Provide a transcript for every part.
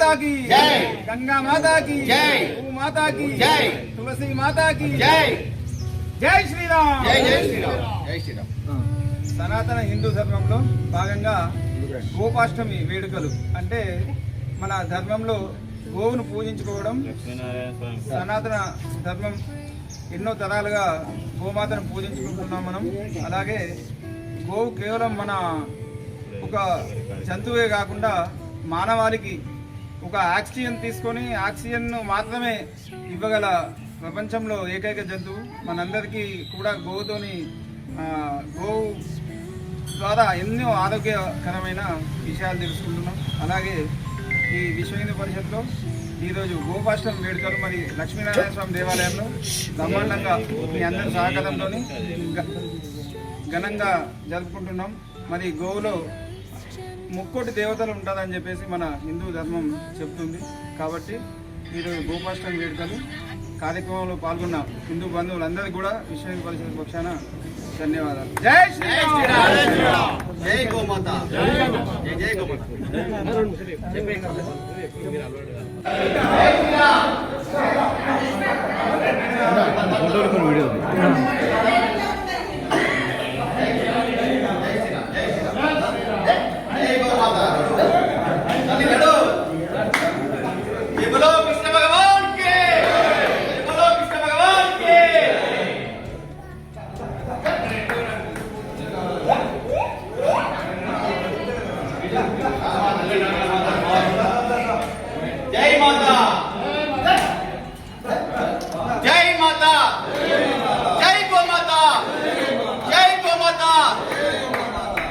మాతాకి జై. గంగా మాతాకి జై. మాతాకి జై. తులసి మాతాకి. జై. జై శ్రీరామ్. జై జై శ్రీరామ్. జై శ్రీరామ్. సనాతన హిందూ ధర్మంలో భాగంగా గోపాష్టమి వేడుకలు. అంటే మన ధర్మంలో గోవును పూజించుకోవడం సనాతన ధర్మం ఎన్నో తరాలుగా గోమాతను పూజించుకుంటున్నాం మనం. అలాగే గోవు కేవలం మన ఒక జంతువే కాకుండా మానవాళికి ఒక ఆక్సిజన్ తీసుకొని ఆక్సిజన్ మాత్రమే ఇవ్వగల ప్రపంచంలో ఏకైక జంతువు. మనందరికీ కూడా గోవుతోని గోవు ద్వారా ఎన్నో ఆరోగ్యకరమైన విషయాలు తెలుసుకుంటున్నాం. అలాగే ఈ విశ్వ హిందూ పరిషత్లో ఈరోజు గోపాష్టం వేడుకలు మరి లక్ష్మీనారాయణ స్వామి దేవాలయంలో బ్రహ్మాండంగా మీ అందరి సహకారంతో ఘనంగా జరుపుకుంటున్నాం. మరి గోవులో ముక్కోటి దేవతలు ఉంటారని చెప్పేసి మన హిందూ ధర్మం చెప్తుంది. కాబట్టి ఈరోజు గోపాష్టమి వేడుకలు కార్యక్రమంలో పాల్గొన్న హిందూ బంధువులందరికీ కూడా విశ్వ పరిషత్ పక్షాన ధన్యవాదాలు. జై శ్రీరామ్! జై గోమాత. జై జై గోమాత. జై గోమాత తల్లి నడు జై బోలో కృష్ణ భగవాన్కి జై బోలో కృష్ణ భగవాన్కి జై మాతా జై మాతా జై గోమాతా జై గోమాతా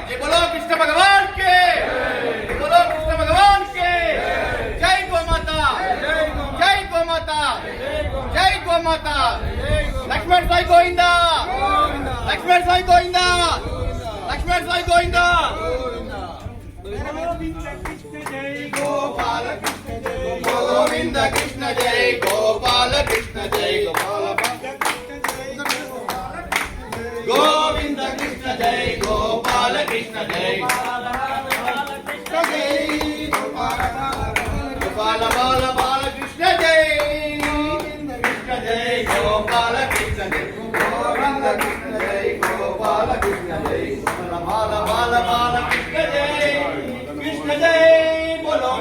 జై బోలో కృష్ణ భగవాన్ కే జై బోలో కృష్ణ భగవాన్ కే జై గోమాతా జై గోమాతా మాత గోమాతా లక్ష్మణ్ సాయి గోవిందా లక్ష్మణ్ సాయి గోవిందా లక్ష్మణ్ సాయి గోవిందా గోవింద కృష్ణ జై గోపాల కృష్ణ జై గోవింద కృష్ణ జై గోపాల కృష్ణ జై గోపాల బాల బాల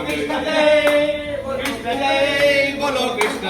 బోలో కృష్ణ జై కృష్ణ జై బోలో కృష్ణ